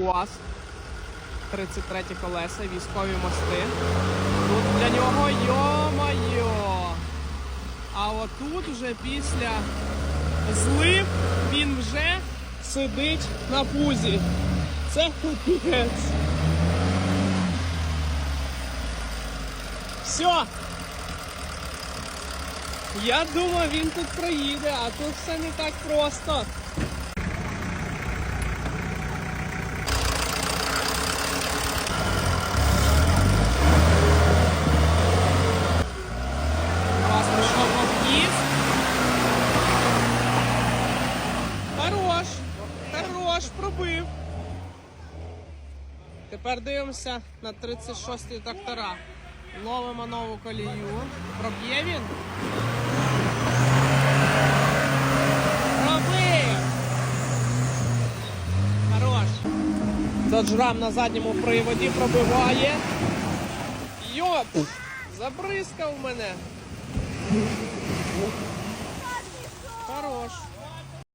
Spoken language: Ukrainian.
УАЗ. 33 колеса, військові мости. Тут для нього йо-майо. А отут вже після злив він вже сидить на пузі. Це капець. Все. Я думав, він тут проїде, а тут все не так просто. Хорош, пробив. Тепер дивимося на 36-й трактора. Ловимо нову колію. Проб'є він. Пробив! Хорош. Доджрам на задньому приводі пробиває. Йоп! Забризкав мене.